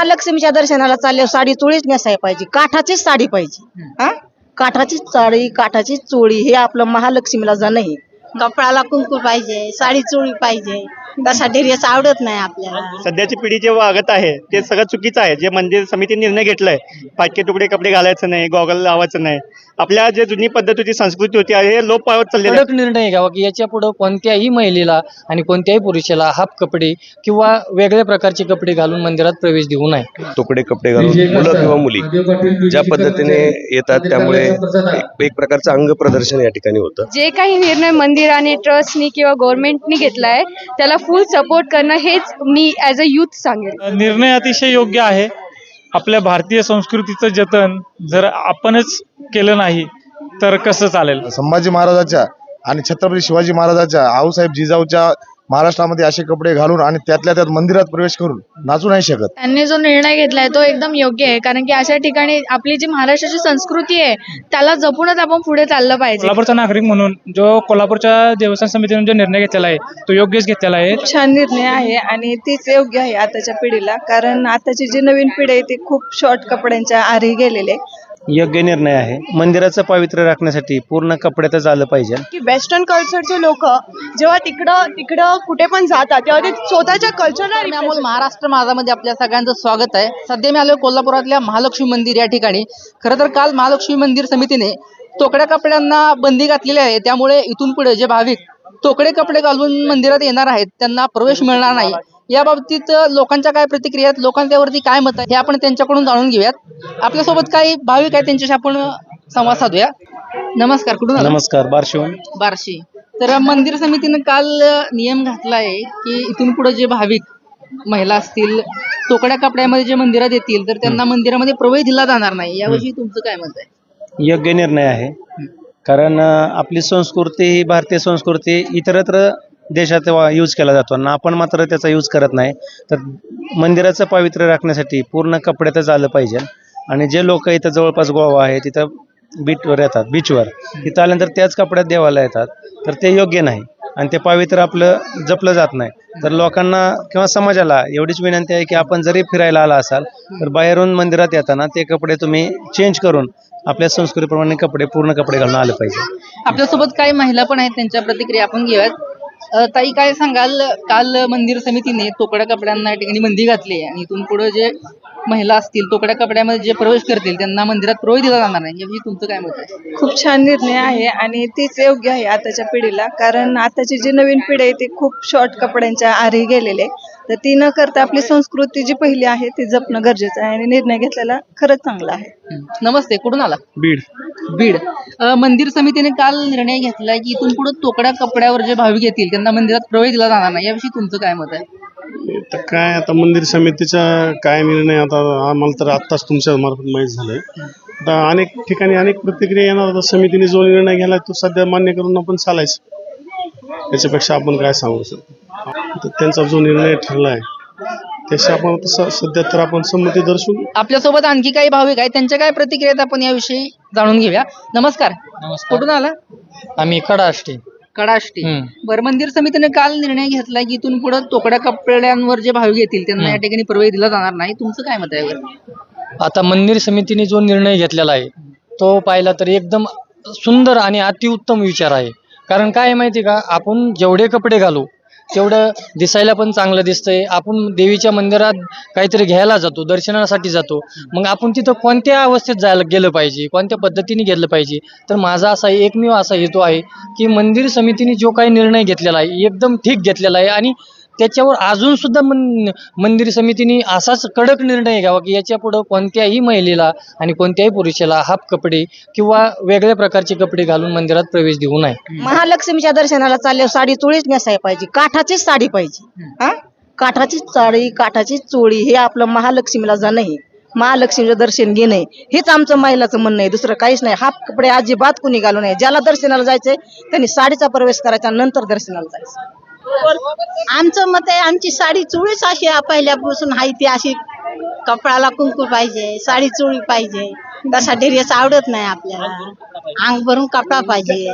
महालक्ष्मीच्या दर्शनाला चालले साडी चोळीच नेसाय पाहिजे. काठाचीच साडी पाहिजे. हा? काठाचीच साडी काठाचीच चोळी हे आपलं महालक्ष्मीला जाणं आहे. कपडाला कुंकू पाहिजे साडी चोळी पाहिजे. तसा ड्रेस आवडत नाही आपल्याला. सध्याची पिढी जे वागत आहे ते सगळं चुकीचं आहे. जे मंदिर समितीने निर्णय घेतलाय पाचके तुकडे कपडे घालायचं नाही गॉगल लावायचं नाही. आपल्या जे जुनी पद्धत होती संस्कृती होती हे लोप पावत चाललेलं आहे. कडक निर्णय घ्यावा की याच्यापुढे कोणत्याही महिलेला आणि कोणत्याही पुरुषाला हाफ कपडे किंवा वेगळ्या प्रकारचे कपडे घालून मंदिरात प्रवेश देऊ नये. तुकडे कपडे घालून मुलं किंवा मुली ज्या पद्धतीने येतात त्यामुळे एक- एक प्रकारचं अंग प्रदर्शन या ठिकाणी होतं. जे काही निर्णय मंदिराने ट्रस्टनी किंवा गव्हर्नमेंटनी घेतलाय त्याला फुल सपोर्ट करणं हेच मी ॲज अ युथ सांगेल निर्णय अतिशय योग्य आहे. आपल्या भारतीय संस्कृतीचं जतन जर आपणच केलं नाही तर कसं चालेल? संभाजी महाराजाच्या आणि छत्रपती शिवाजी महाराजाच्या आऊसाहेब जिजाऊच्या महाराष्ट्रामध्ये असे कपडे घालून आणि त्यातल्या त्यात मंदिरात प्रवेश करून नाचू नाही शकत. त्यांनी जो निर्णय घेतलाय तो एकदम योग्य आहे. कारण की अशा ठिकाणी आपली जी महाराष्ट्राची संस्कृती आहे त्याला जपूनच आपण पुढे चाललं पाहिजे. कोल्हापूरचा नागरिक म्हणून जो कोल्हापूरच्या देवस्थान समितीने जो निर्णय घेतलेला आहे तो योग्यच घेतलेला आहे. छान निर्णय आहे आणि तीच योग्य आहे आताच्या पिढीला. कारण आताची जी नवीन पिढी आहे ती खूप शॉर्ट कपड्यांच्या आरी गेलेले योग्य निर्णय आहे. मंदिराचं पावित्र्य राखण्यासाठी पूर्ण कपड्यातच आलं पाहिजे. की वेस्टर्न कल्चरचे लोक जेव्हा तिकडं तिकडं कुठे पण जातात तेव्हा ते स्वतःच्या कल्चरला अमोल महाराष्ट्र माझामध्ये आपल्या सगळ्यांचं स्वागत आहे. सध्या मी आलो कोल्हापुरातल्या महालक्ष्मी मंदिर या ठिकाणी. खरं तर काल महालक्ष्मी मंदिर समितीने तोकड्या कपड्यांना बंदी घातलेली आहे. त्यामुळे इथून पुढे जे भाविक तोकडे कपडे घालून मंदिरात येणार आहेत त्यांना प्रवेश मिळणार नाही. या बाबतीत लोकांच्या काय प्रतिक्रिया आहेत लोकांच्या त्यावरती काय मत आहे हे आपण त्यांच्याकडून जाणून घेऊयात. आपल्यासोबत काही भाविक आहेत त्यांच्याशी आपण संवाद साधूया. नमस्कार कुठून? नमस्कार बारशिवून बार्शी. तर मंदिर समितीनं काल नियम घातलाय की इथून पुढे जे भाविक महिला असतील तोकड्या कपड्यामध्ये जे मंदिरात येतील तर त्यांना मंदिरामध्ये प्रवेश दिला जाणार नाही. याविषयी तुमचं काय मत आहे? योग्य निर्णय आहे. कारण आपली संस्कृती ही भारतीय संस्कृती इतरत्र देशात यूज केला जातो. आणि आपण मात्र त्याचा यूज करत नाही. तर मंदिराचं पावित्र्य राखण्यासाठी पूर्ण कपड्यातच आलं पाहिजे. आणि जे लोक इथं जवळपास गोवा आहे तिथं बीचवर येतात बीचवर तिथं आल्यानंतर त्याच कपड्यात देवाला येतात. तर ते योग्य नाही. आणि ते पावित्र आपलं जपलं जात नाही. तर लोकांना किंवा समाजाला एवढीच विनंती आहे की आपण जरी फिरायला आला असाल तर बाहेरून मंदिरात येताना ते कपडे तुम्ही चेंज करून आपल्या संस्कृतीप्रमाणे कपडे पूर्ण कपडे घालून आले पाहिजे. आपल्यासोबत काही महिला पण आहेत त्यांच्या प्रतिक्रिया आपण घेऊयात. ताई काय सांगाल? काल मंदिर समितीने तोकड्या कपड्यांना या ठिकाणी बंदी घातली आणि इथून पुढे जे महिला असतील तोकड्या कपड्यामध्ये जे प्रवेश करतील त्यांना मंदिरात प्रवेश दिला जाणार नाही. याविषयी तुमचं काय मत आहे? खूप छान निर्णय आहे आणि तीच योग्य आहे आताच्या पिढीला. कारण आताची जी नवीन पिढी आहे ती खूप शॉर्ट कपड्यांच्या आरी गेलेले तर ती न करता आपली संस्कृती जी पहिली आहे ती जपणं गरजेचं आहे आणि निर्णय घेतलेला खरंच चांगला आहे. नमस्ते कुठून आला बीड. बीड. अ, मंदिर समितीने काल निर्णय घेतलाय की इथून पुढे तोकड्या कपड्यावर जे भाविक येतील त्यांना मंदिरात प्रवेश दिला जाणार नाही. याविषयी तुमचं काय मत आहे? तर काय आता मंदिर समितीचा काय निर्णय? आता आम्हाला तर आत्ताच तुमच्या मार्फत माहीत झालंय. आता अनेक ठिकाणी अनेक प्रतिक्रिया येणार आता समितीने जो निर्णय घ्यायला तो सध्या मान्य करून आपण चालायचं. याच्यापेक्षा आपण काय सांगू शकतो? तर त्यांचा जो निर्णय ठरलाय त्याशी आपण आता स- सध्या तर आपण संमती दर्शवू. आपल्यासोबत आणखी काही भाविक आहेत. त्यांच्या काय प्रतिक्रिया आहेत आपण याविषयी जाणून घेऊया. नमस्कार. कुठून आला? आम्ही खडाष्टी कडाष्टी. बरं मंदिर समितीने काल निर्णय घेतलाय की इथून पुढे तोकड्या कपड्यांवर जे भाविक येतील त्यांना या ठिकाणी प्रवेश दिला जाणार नाही. तुमचं काय मत आहे यावर? आता मंदिर समितीने जो निर्णय घेतलेला आहे तो पाहिला तर एकदम सुंदर आणि अतिउत्तम विचार आहे. कारण काय माहिती का? आपण जेवढे कपडे घालू तेवढं दिसायला पण चांगलं दिसतंय. आपण देवीच्या मंदिरात काहीतरी घ्यायला जातो दर्शनासाठी जातो. मग आपण तिथं कोणत्या अवस्थेत जायला गेलं पाहिजे कोणत्या पद्धतीने गेलं पाहिजे? तर माझा असा एकमेव असा हेतू आहे की मंदिर समितीने जो काही निर्णय घेतलेला आहे एकदम ठीक घेतलेला आहे आणि त्याच्यावर अजून सुद्धा मन मंदिर समितीने असाच कडक निर्णय घ्यावा की याच्या पुढं कोणत्याही महिलेला आणि कोणत्याही पुरुषाला हाफ कपडे किंवा वेगळ्या प्रकारचे कपडे घालून मंदिरात प्रवेश देऊ नये. महालक्ष्मीच्या दर्शनाला चालले साडी चोळीच नेसाय पाहिजे. काठाचीच साडी पाहिजे. हा? काठाचीच साडी काठाचीच चोळी हे आपलं महालक्ष्मीला जाणं आहे महालक्ष्मीचं दर्शन घेणे हेच आमचं महिलाचं म्हणणं आहे. दुसरं काहीच नाही. हाफ कपडे अजिबात कुणी घालू नये. ज्याला दर्शनाला जायचंय त्यांनी साडीचा प्रवेश करायचा नंतर दर्शनाला जायचं आमचं मत आहे आमची साडी चोळीच अशी पहिल्यापासून आहे ती अशी. कपडाला कुंकू पाहिजे साडी चोळी पाहिजे. तसा ड्रेस आवडत नाही आपल्याला. अंग भरून कपडा पाहिजे.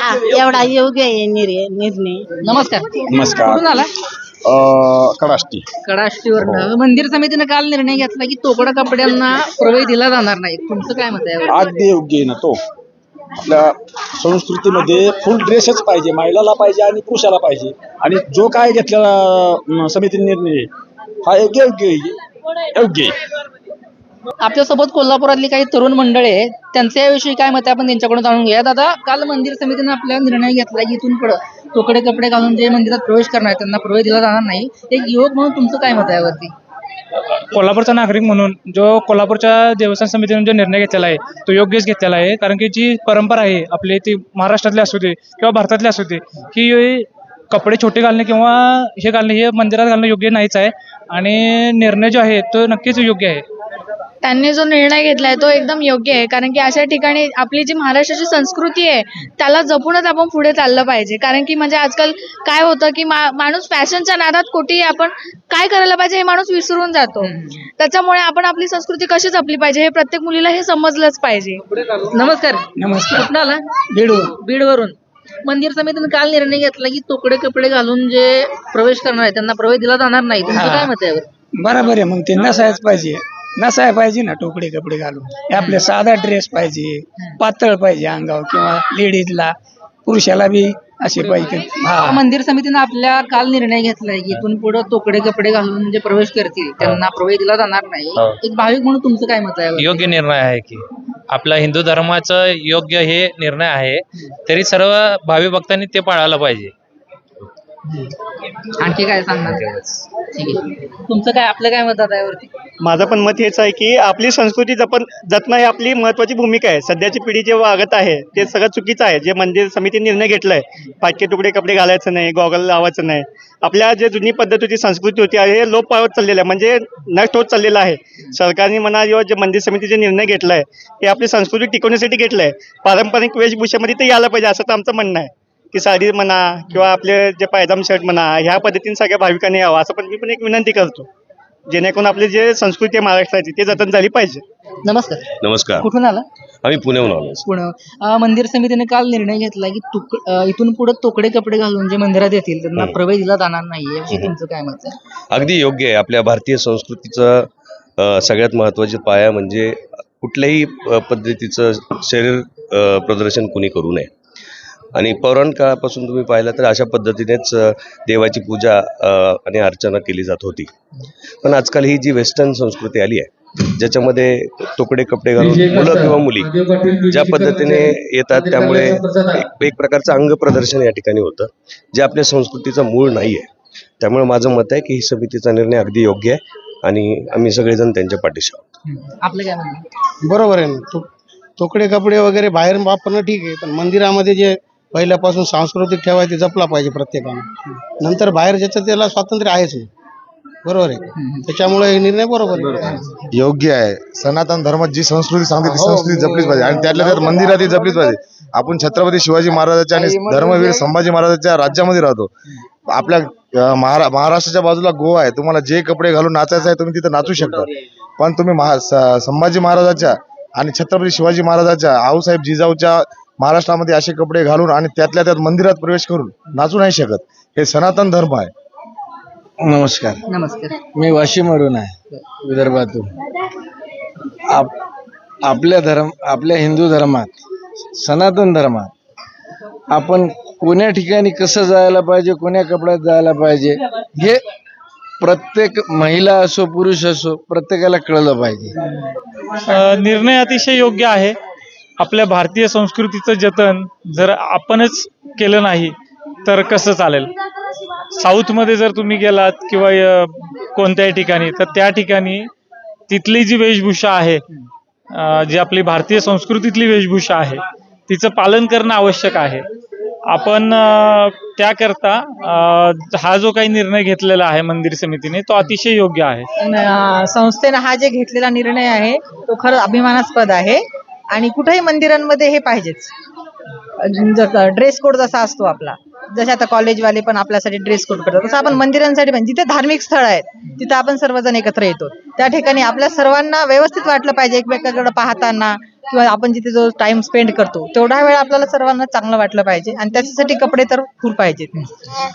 हा एवढा योग्य आहे निर्णय निर्णय. नमस्कार. नमस्कार. कुठून आला कडाष्टी. कडाष्टीवर मंदिर समितीने काल निर्णय घेतला की तोकडा कपड्यांना प्रवेश दिला जाणार नाही. तुमचं काय मत आहे? यावर? अगदी योग्य आहे ना तो. आपल्या संस्कृतीमध्ये फुल ड्रेसच पाहिजे महिलाला पाहिजे आणि पुरुषाला पाहिजे. आणि जो काय घेतलेला समिती निर्णय हा योग्य योग्य आहे. योग्य आपल्यासोबत कोल्हापुरातली काही तरुण मंडळ आहे त्यांच्या याविषयी काय मत आहे आपण त्यांच्याकडून जाणून घेऊया. दादा काल मंदिर समितीने आपला निर्णय घेतला की इथून पुढं तोकडे कपडे घालून जे मंदिरात प्रवेश करणार त्यांना प्रवेश दिला जाणार नाही. एक युवक म्हणून तुमचं काय मत आहे यावरती? कोल्हापूरचा नागरिक म्हणून जो कोल्हापूरच्या देवस्थान समितीने जो निर्णय घेतलेला आहे तो योग्यच घेतलेला आहे. कारण की जी परंपरा आहे आपली ती महाराष्ट्रातली असू दे किंवा भारतातली असू दे की कपडे छोटे घालणे किंवा हे घालणे हे मंदिरात घालणं योग्य नाहीच आहे. आणि निर्णय जो आहे तो नक्कीच योग्य आहे. त्यांनी जो निर्णय घेतलाय तो एकदम योग्य आहे. कारण की अशा ठिकाणी आपली जी महाराष्ट्राची संस्कृती आहे त्याला जपूनच आपण पुढे चाललं पाहिजे. कारण की म्हणजे आजकाल काय होतं की मा- माणूस फॅशनच्या नादात कुठेही आपण काय करायला पाहिजे हे माणूस विसरून जातो. त्याच्यामुळे आपण आपली संस्कृती कशी जपली पाहिजे हे प्रत्येक मुलीला हे समजलंच पाहिजे. नमस्कार. नमस्कार. कुठं आला? बीडवरून. बीडवरून. मंदिर समितीने काल निर्णय घेतला की तोकडे कपडे घालून जे प्रवेश करणार आहेत त्यांना प्रवेश दिला जाणार नाही. तुमचं काय मत आहे यावर? बरोबर आहे. मग ते नसायच पाहिजे. नसाय पाहिजे ना टोकडे कपडे घालून. हे आपले साधा ड्रेस पाहिजे पातळ पाहिजे अंगावर किंवा लेडीजला पुरुषाला बी असे पाहिजे. हा. मंदिर समितीने आपल्या काल निर्णय घेतलाय की इथून पुढे तोकडे कपडे घालून जे प्रवेश करतील त्यांना प्रवेश दिला जाणार नाही. हो. एक भाविक म्हणून तुमचं काय मत आहे? योग्य निर्णय आहे की. आपला हिंदू धर्माचं योग्य हे निर्णय आहे. तरी सर्व भावी भक्तांनी ते पाळायला पाहिजे. आणखी काय सांगणार? ठीक आहे. तुमचं काय आपलं काय मत आहे यावरती? माझं पण मत हेच आहे की आपली संस्कृती जपन जपणं ही आपली महत्वाची भूमिका आहे. सध्याची पिढी जे वागत आहे ते सगळं चुकीचं आहे. जे मंदिर समितीने निर्णय घेतलाय फाटके तुकडे कपडे घालायचं नाही गॉगल लावायचं नाही. आपल्या जे जुनी पद्धत होती संस्कृती होती हे लोप पावत चाललेलं आहे. म्हणजे नष्ट होत चाललेलं आहे. सरकारने म्हणा किंवा जे मंदिर समितीचे निर्णय घेतलाय हे आपली संस्कृती टिकवण्यासाठी घेतलाय. पारंपरिक वेशभूषेमध्ये ते यायला पाहिजे असं तर आमचं म्हणणं आहे. की साडी म्हणा किंवा आपले जे पायजाम शर्ट म्हणा ह्या पद्धतीने सगळ्या भाविकांनी यावं असं पण मी पण एक विनंती करतो. जेणेकरून आपली जे संस्कृती आहे महाराष्ट्राची ते जतन झाली पाहिजे. नमस्कार. नमस्कार. कुठून आला? आम्ही पुण्याहून आलो. पुणे अं, मंदिर समितीने काल निर्णय घेतला की तुक अं, इथून पुढे तोकडे कपडे घालून जे मंदिरात येतील त्यांना प्रवेश दिला जाणार नाही याविषयी तुमचं काय मत आहे? अगदी योग्य आहे. आपल्या भारतीय संस्कृतीचं अ, सगळ्यात महत्त्वाचे पाया म्हणजे कुठल्याही अ, पद्धतीचं शरीर अ, प्रदर्शन कुणी करू नये. आणि पौराणिक काळापासून तुम्ही पाहिलं तर अशा पद्धतीनेच देवाची पूजा आणि अर्चना केली जात होती. पण आजकाल ही जी वेस्टर्न संस्कृती आली आहे ज्याच्यामध्ये तुकडे कपडे घालून मुलं किंवा मुली ज्या पद्धतीने येतात त्यामुळे एक- एक प्रकारचं अंग प्रदर्शन या ठिकाणी होतं जे आपल्या संस्कृतीचं मूळ नाही आहे. त्यामुळे माझं मत आहे की ही समितीचा निर्णय अगदी योग्य आहे आणि आम्ही सगळेजण त्यांच्या पाठीशी आहोत. आपलं काय म्हणणं आहे? बरोबर आहे ना. तो तोकडे कपडे वगैरे बाहेर वापरणं ठीक आहे पण मंदिरामध्ये जे पहिल्यापासून सांस्कृतिक ठेवायचे जपला पाहिजे प्रत्येकाने. नंतर बाहेर ज्याचं त्याला स्वातंत्र्य आहेच बरोबर आहे? त्याच्यामुळे हे निर्णय बरोबर आहे. योग्य आहे. सनातन धर्मात जी संस्कृती सांगते ती संस्कृती जपलीच पाहिजे. आणि त्यातल्या त्यात मंदिरात ही जपलीच पाहिजे. आपण छत्रपती शिवाजी महाराजांच्या आणि धर्मवीर संभाजी महाराजांच्या राज्यामध्ये राहतो. आपल्या महारा महाराष्ट्राच्या बाजूला गोवा आहे. तुम्हाला जे कपडे घालून नाचायचं आहे तुम्ही तिथे नाचू शकता. पण तुम्ही महा संभाजी महाराजांच्या आणि छत्रपती शिवाजी महाराजांच्या आऊसाहेब जिजाऊच्या महाराष्ट्रामध्ये असे कपडे घालून आणि त्यातल्या त्यात मंदिरात प्रवेश करून नाचू नाही शकत. हे सनातन धर्म आहे. नमस्कार. नमस्कार. मी वाशिमवरून आहे विदर्भातून. आप आपल्या धर्म आपल्या हिंदू धर्मात सनातन धर्मात आपण कोण्या ठिकाणी कसं जायला पाहिजे कोण्या कपड्यात जायला पाहिजे हे प्रत्येक महिला असो पुरुष असो प्रत्येकाला कळलं पाहिजे. निर्णय अतिशय योग्य आहे. आपल्या भारतीय संस्कृतीचं जतन जर आपणच केलं नाही तर कसं चालेल? साऊथमध्ये जर तुम्ही गेलात किंवा कोणत्याही ठिकाणी तर त्या ठिकाणी तिथली जी वेशभूषा आहे जी आपली भारतीय संस्कृतीतली वेशभूषा आहे तिचं पालन करणं आवश्यक आहे. आपण त्याकरता हा जो काही निर्णय घेतलेला आहे मंदिर समितीने तो अतिशय योग्य आहे. संस्थेनं हा जे घेतलेला निर्णय आहे तो खरं अभिमानास्पद आहे. आणि कुठेही मंदिरांमध्ये हे पाहिजेच. ड्रेस कोड जसा असतो आपला. जसे आता कॉलेजवाले पण आपल्यासाठी ड्रेस कोड करतात. तसं आपण मंदिरांसाठी पण जिथे धार्मिक स्थळ आहेत तिथं आपण सर्वजण एकत्र येतो. त्या ठिकाणी आपल्या सर्वांना व्यवस्थित वाटलं पाहिजे एकमेकांकडे पाहताना. किंवा आपण जिथे जो टाइम स्पेंड करतो तेवढा वेळ आपल्याला सर्वांना चांगलं वाटलं पाहिजे आणि त्याच्यासाठी कपडे तर खूप पाहिजेत.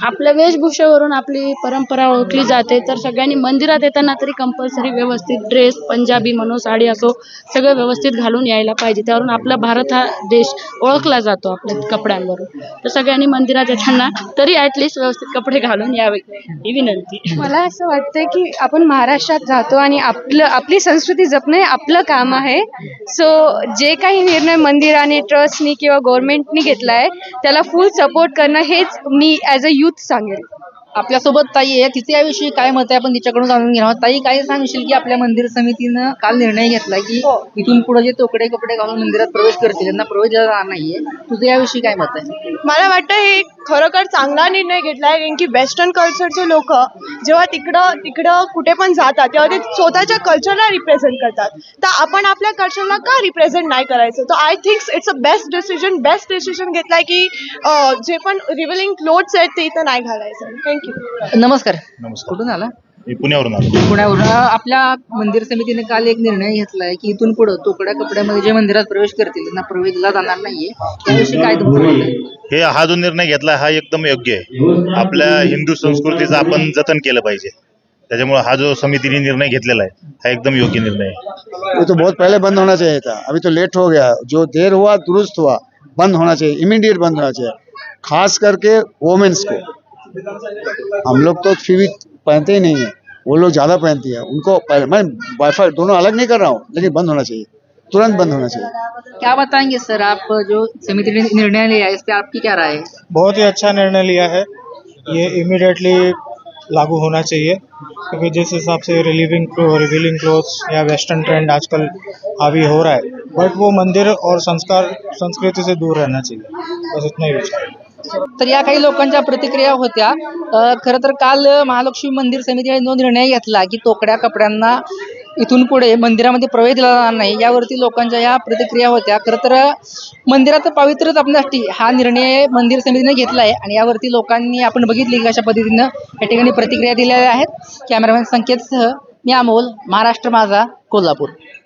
आपल्या वेशभूषेवरून आपली परंपरा ओळखली जाते तर सगळ्यांनी मंदिरात येताना तरी कंपल्सरी व्यवस्थित ड्रेस पंजाबी म्हणो साडी असो सगळं व्यवस्थित घालून यायला पाहिजे. त्यावरून आपला भारत हा देश ओळखला जातो आपल्या कपड्यांवरून. तर सगळ्यांनी मंदिरात येताना तरी ऍटलिस्ट व्यवस्थित कपडे घालून यावे ही विनंती. मला असं वाटतं की आपण महाराष्ट्रात राहतो आणि आपलं आपली संस्कृती जपणे आपलं काम आहे. सो जे काही निर्णय मंदिराने ट्रस्टनी किंवा गव्हर्नमेंटनी घेतला आहे त्याला फुल सपोर्ट करणं हेच मी ॲज अ यूथ सांगेल. आपल्यासोबत ताई आहे तिचे याविषयी काय मत आहे आपण तिच्याकडून जाणून घेणार आहोत. ताई काय सांगशील की आपल्या मंदिर समितीनं काल निर्णय घेतला की इथून पुढे जे तोकडे कपडे घालून मंदिरात प्रवेश करतील त्यांना प्रवेश दिला जाणार नाहीये. तुझं याविषयी काय मत आहे? मला वाटतं हे खरोखर चांगला निर्णय घेतलाय कारण की वेस्टर्न कल्चरचे लोक जेव्हा तिकडं तिकडं कुठे पण जातात तेव्हा ते स्वतःच्या कल्चरला रिप्रेझेंट करतात. तर आपण आपल्या कल्चरला का रिप्रेझेंट नाही करायचं? तर I think it's a best decision best decision घेतलाय की जे पण रिव्हिलिंग क्लोथ्स आहेत ते इथं नाही घालायचं. थँक्यू नमस्कार. कुठून आला? पुण्यावरून आलो. पुण्यावरून. अं, आपल्या मंदिर समितीने काल एक निर्णय घेतलाय की इथून पुढे तोकड्या कपड्यामध्ये जे मंदिरात प्रवेश करतील त्यांना प्रवेश दिला जाणार नाहीये. त्याविषयी काय तुमचं मत आहे? हे हा जो निर्णय घेतला हा एकदम योग्य आहे. आपल्या हिंदू संस्कृतीचं आपण जतन केलं पाहिजे. त्याच्यामुळे हा जो समितीने निर्णय घेतलेला आहे हा एकदम योग्य निर्णय आहे. ये तो बहुत पहले बंद होना चाहिए था. अभी तो लेट हो गया. जो देर हुआ दुरुस्त हुआ बंद होना चाहिए. इमीडिएट बंद होना चाहिए. खास करके वोमेन्स को. हम लोग तो फिर भी पहनते ही नहीं है। वो लोग ज़्यादा पहनती है। उनको मैं वाईफाई दोनों अलग नहीं कर रहा हूँ लेकिन बंद होना चाहिए। तुरंत बंद होना चाहिए। क्या बताएँगे सर आप जो समिति ने निर्णय लिया है इस पर आपकी क्या राय है? बहुत ही अच्छा निर्णय लिया है। ये इमिडिएटली लागू होना चाहिए क्योंकि जिस हिसाब से रिलीविंग रिवीलिंग क्लोथ्स या वेस्टर्न ट्रेंड आजकल हावी हो रहा है बट वो मंदिर और संस्कार संस्कृति से दूर रहना चाहिए। बस इतना ही विचार है। तर या काही लोकांच्या प्रतिक्रिया होत्या. खरं तर काल महालक्ष्मी मंदिर समितीने जो निर्णय घेतला की तोकड्या कपड्यांना इथून पुढे मंदिरामध्ये प्रवेश दिला जाणार नाही यावरती लोकांच्या या प्रतिक्रिया होत्या. खरं तर मंदिराचं पावित्र्य जपण्यासाठी हा निर्णय मंदिर समितीने घेतला आहे आणि यावरती लोकांनी आपण बघितली की अशा पद्धतीनं या ठिकाणी प्रतिक्रिया दिलेल्या आहेत. कॅमेरामॅन संकेतसह मी अमोल महाराष्ट्र माझा कोल्हापूर.